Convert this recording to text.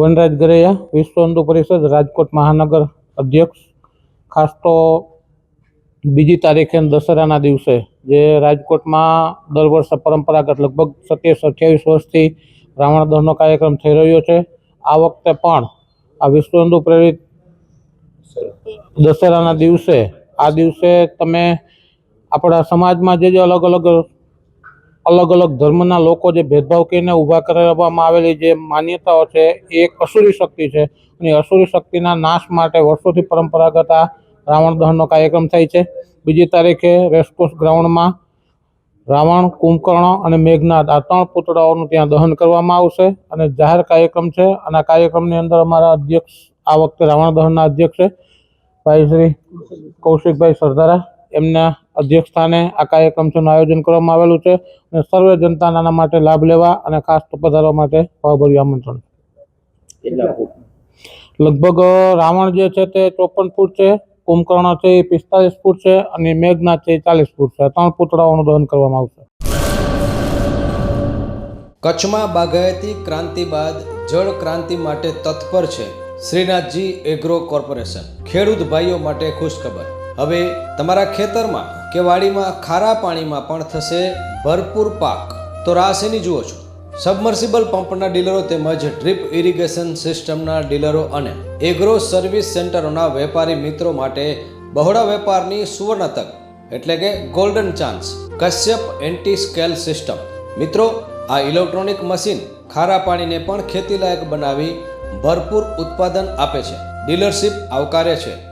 વનરાજ ગરૈયા, વિશ્વ હિન્દુ પરિષદ, રાજકોટ મહાનગર અધ્યક્ષ. ખાસ તો બીજી તારીખે દશેરાના દિવસે, જે રાજકોટમાં દર વર્ષે પરંપરાગત લગભગ સત્યાવીસ અઠ્યાવીસ વર્ષથી રાવણ દહનનો કાર્યક્રમ થઈ રહ્યો છે. આ વખતે પણ આ વિશ્વ હિન્દુ પ્રેરિત દશેરાના દિવસે, આ દિવસે તમે આપણા સમાજમાં જે જે અલગ અલગ અલગ અલગ ધર્મના લોકો જે ભેદભાવ કરીને ઊભા કરવામાં આવેલી જે માન્યતાઓ છે, એ એક અસુરી શક્તિ છે. અને અસુરી શક્તિના નાશ માટે વર્ષોથી પરંપરાગત આ રાવણ દહનનો કાર્યક્રમ થાય છે. બીજી તારીખે રેસકોર્સ ગ્રાઉન્ડમાં રાવણ, કુંભકર્ણ અને મેઘનાથ આ ત્રણ પુતળાઓનું ત્યાં દહન કરવામાં આવશે. અને જાહેર કાર્યક્રમ છે. અને આ કાર્યક્રમની અંદર અમારા અધ્યક્ષ, આ વખતે રાવણ દહનના અધ્યક્ષ છે. ભાઈ શ્રી કૌશિકભાઈ સરદારા એમના અધ્યક્ષ સ્થાને આ કાર્યક્રમનું આયોજન કરવામાં આવેલું છે અને સર્વે જનતાને આના માટે લાભ લેવા અને ખાસ તો પધારવા માટે ભાવભર્યું આમંત્રણ. લગભગ રાવણ જે છે તે ચોપન ફૂટ છે કુંભકર્ણ છે એ પિસ્તાલીસ ફૂટ છે અને મેઘના છે એ ચાલીસ ફૂટ છે. ત્રણ પૂતળાઓનું દહન કરવામાં આવશે. કચ્છમાં બાગાયતી ક્રાંતિ બાદ જળ ક્રાંતિ માટે તત્પર છે શ્રીનાથજી એગ્રો કોર્પોરેશન. ખેડૂત ભાઈઓ માટે ખુશખબર. હવે તમારા ખેતરમાં કે વાડીમાં ખારા પાણીમાં પણ થશે ભરપૂર પાક. તો રાહ શેની જુઓ છો. સબમર્સિબલ પંપના ડીલરો તેમજ ડ્રીપ ઇરિગેશન સિસ્ટમના ડીલરો અને એગ્રો સર્વિસ સેન્ટરોના વેપારી મિત્રો માટે બહોળા વેપારની સુવર્ણ તક, એટલે કે golden chance. Kashyap anti scale system. મિત્રો, આ ઇલેક્ટ્રોનિક મશીન ખારા પાણીને પણ ખેતીલાયક બનાવી ભરપૂર ઉત્પાદન આપે છે. ડીલરશીપ આવકારે છે.